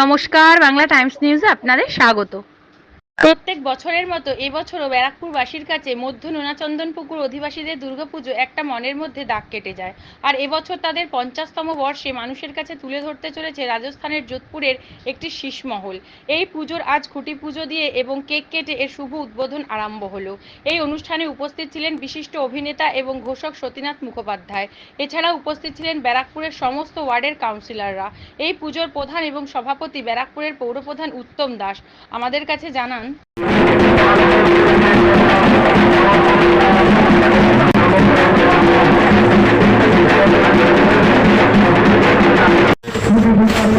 নমস্কার বাংলা টাইমস নিউজে আপনাদের স্বাগত। প্রত্যেক বছরের মতো এবছরও ব্যারাকপুরবাসীর কাছে মধ্য নোনাচন্দন পুকুর অধিবাসীদের দুর্গাপুজো একটা মনের মধ্যে দাগ কেটে যায়। আর এবছর তাদের পঞ্চাশতম বর্ষে মানুষের কাছে তুলে ধরতে চলেছে রাজস্থানের যোধপুরের একটি শীষমহল। এই পুজোর আজ খুঁটি পুজো দিয়ে এবং কেক কেটে এর শুভ উদ্বোধন আরম্ভ হলো। এই অনুষ্ঠানে উপস্থিত ছিলেন বিশিষ্ট অভিনেতা এবং ঘোষক সতীনাথ মুখোপাধ্যায়। এছাড়া উপস্থিত ছিলেন ব্যারাকপুরের সমস্ত ওয়ার্ডের কাউন্সিলররা। এই পুজোর প্রধান এবং সভাপতি ব্যারাকপুরের পৌরপ্রধান উত্তম দাস। আমাদের কাছে জানান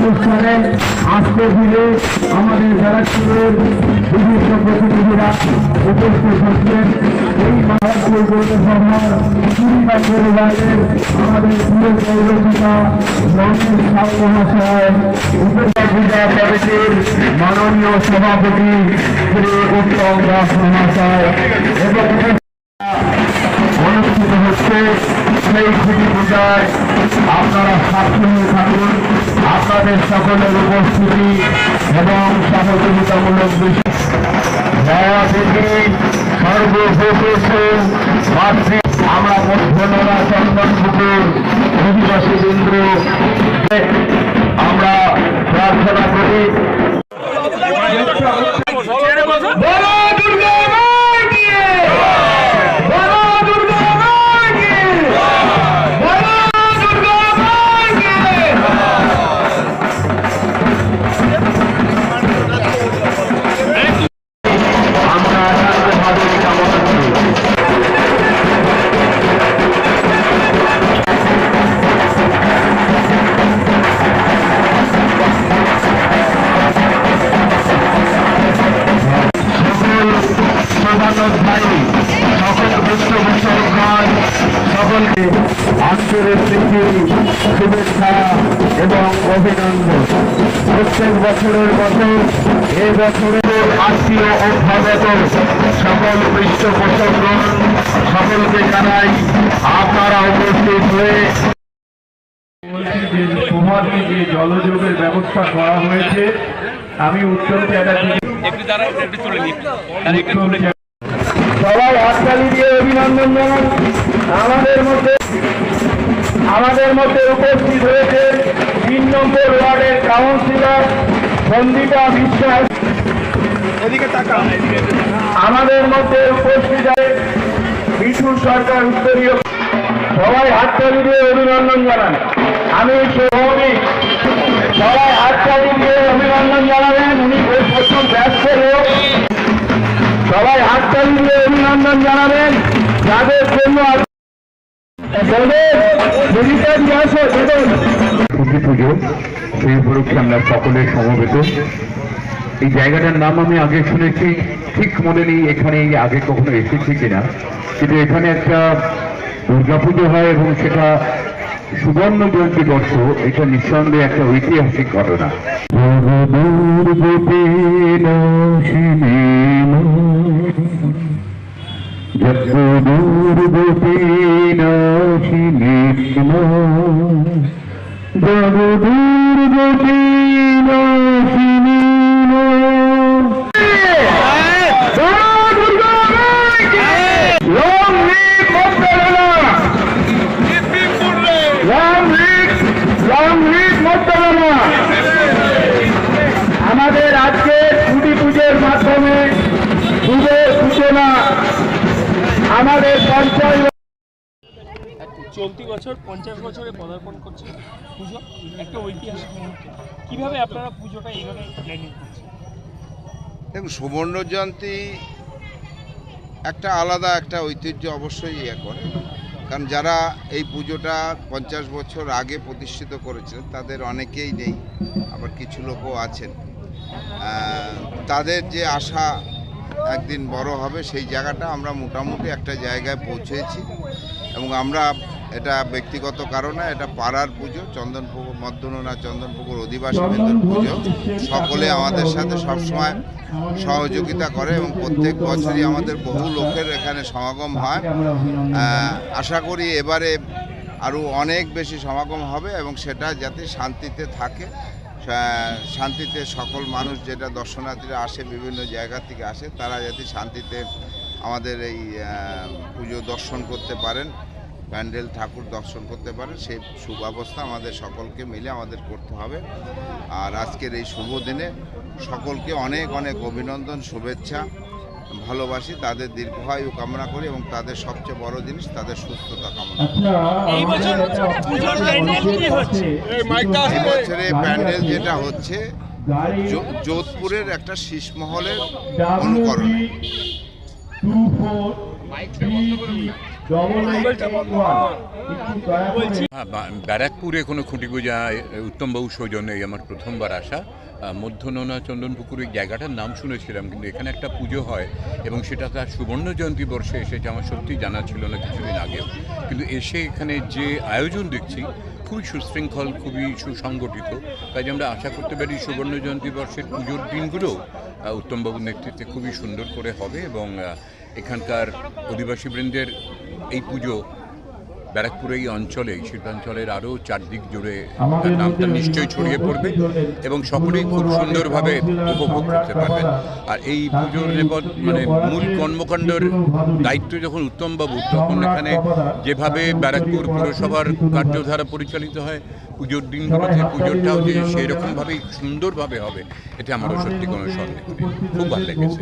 অনুষ্ঠানে আজকে দিনে আমাদের ব্যারাকপুরের বিভিন্ন প্রতিনিধিরা এই মাহাপুর পৌরসভার কুড়িটা পরিবারের আমাদের মাননীয় সভাপতি শ্রী উত্তম দাস মহাশয় অনুষ্ঠিত হচ্ছে সেই খুবই পূজায় আপনারা সাক্ষী থাকুন আপনাদের সকলের উপস্থিতি এবং সহযোগিতামূলক বিষয় দয়া থেকে আমরা মধ্যনরা চন্দনপুকুর অধিবাসী কেন্দ্র আমরা প্রার্থনা করি সকলকে আন্তরিক প্রীতি শুভেচ্ছা এবং অভিনন্দন প্রত্যেক বছরের মতো এ বছরের আত্মীয় অভ্যাগত সকল পৃষ্ঠপোষকগণ সকলকে জানাই আপনারা উপস্থিত হয়ে বলছি যে জলযোগের ব্যবস্থা করা হয়েছে আমি উত্তম চ্যাটার্জি একটু দাঁড়া একটু চলে নিই তার একটু চলে যাও। সবাই হাততালি দিয়ে অভিনন্দন জানান আমাদের মধ্যে আমাদের মধ্যে উপস্থিত হয়েছে তিন নম্বর ওয়ার্ডের কাউন্সিলর সন্দীপা বিশ্বাস। আমাদের মধ্যে উপস্থিত বিশু সরকার উত্তরীয়। সবাই হাততালি দিয়ে অভিনন্দন জানান। আমি সৌমিক সবাই হাততালি দিয়ে অভিনন্দন জানাবেন। উনি প্রথম ব্যস্ত লোক। সবাই হাততালি দিয়ে অভিনন্দন জানাবেন। যাদের জন্য সেই উপলক্ষে আমরা সকলে সমবেত এই জায়গাটার নাম আমি আগে শুনেছি ঠিক মনে নেই এখানে আগে কখনো এসেছি কিনা কিন্তু এখানে একটা দুর্গাপুজো হয় এবং সেটা সুবর্ণ জয়ন্তী বর্ষ এটা নিঃসন্দেহে একটা ঐতিহাসিক ঘটনা জগদূর গোপীনাশিনী দূর গোপীনাশিনী চলতি বছর পঞ্চাশ বছরে পদার্পণ করছে পুজো, একটা ঐতিহাসিক মুহূর্ত। কীভাবে আপনারা পুজোটা এইভাবে প্ল্যানিং করছেন? দেখুন, সুবর্ণ জয়ন্তী একটা আলাদা একটা ঐতিহ্য অবশ্যই ইয়ে করে। কারণ যারা এই পুজোটা পঞ্চাশ বছর আগে প্রতিষ্ঠিত করেছিলেন তাদের অনেকেই নেই, আবার কিছু লোকও আছেন। তাদের যে আশা একদিন বড় হবে, সেই জায়গাটা আমরা মোটামুটি একটা জায়গায় পৌঁছেছি। এবং আমরা এটা ব্যক্তিগত কারণে এটা পাড়ার পুজো চন্দনপুকুর মধ্যনা চন্দনপুকুর অধিবাসী কেন্দ্র পুজো। সকলে আমাদের সাথে সবসময় সহযোগিতা করে এবং প্রত্যেক বছরই আমাদের বহু লোকের এখানে সমাগম হয়। আশা করি এবারে আরও অনেক বেশি সমাগম হবে এবং সেটা যাতে শান্তিতে থাকে। শান্তিতে সকল মানুষ যেটা দর্শনার্থীরা আসে বিভিন্ন জায়গা থেকে আসে তারা যাতে শান্তিতে আমাদের এই পুজো দর্শন করতে পারেন। প্যান্ডেল ঠাকুর দর্শন করতে পারেন সেই সুব্যবস্থা আমাদের সকলকে মিলে আমাদের করতে হবে। আর আজকের এই শুভ দিনে সকলকে অনেক অনেক অভিনন্দন শুভেচ্ছা ভালোবাসি। তাদের দীর্ঘায়ু কামনা করি এবং তাদের সবচেয়ে বড় জিনিস তাদের সুস্থতা কামনা করি। বছর প্যান্ডেল হচ্ছে। বছরে প্যান্ডেল যেটা হচ্ছে যোধপুরের একটা শীষমহলের অনুকরণে। ব্যারাকপুরে কোনো খুঁটি পূজা উত্তমবাবু সৌজন্যে এই আমার প্রথমবার আসা। আহ, মধ্য চন্দনপুকুর এই জায়গাটার নাম শুনেছিলাম কিন্তু এখানে একটা পুজো হয় এবং সেটা তার সুবর্ণ জয়ন্তী বর্ষে এসেছে আমার সত্যি জানা ছিল না কিছুদিন আগেও। কিন্তু এসে এখানে যে আয়োজন দেখছি খুবই সুশৃঙ্খল খুবই সুসংগঠিত। কাজে আমরা আশা করতে পারি সুবর্ণ জয়ন্তী বর্ষের পুজোর দিনগুলো উত্তমবাবুর নেতৃত্বে খুবই সুন্দর করে হবে এবং এখানকার অধিবাসীবৃন্দের এই পুজো ব্যারাকপুর এই অঞ্চলে শিল্পাঞ্চলের আরও চারদিক জুড়ে তার নামটা নিশ্চয়ই ছড়িয়ে পড়বে এবং সকলেই খুব সুন্দরভাবে উপভোগ করতে পারবেন। আর এই পুজোর মানে মূল কর্মকাণ্ডের দায়িত্ব যখন উত্তমবাবু তখন এখানে যেভাবে ব্যারাকপুর পুরসভার কার্যধারা পরিচালিত হয় পুজোর দিনগুলোতে পুজোরটাও যে সেই রকমভাবেই সুন্দরভাবে হবে এটা আমারও সত্যি কোনো সন্দেহ নেই। খুব ভালো লেগেছে।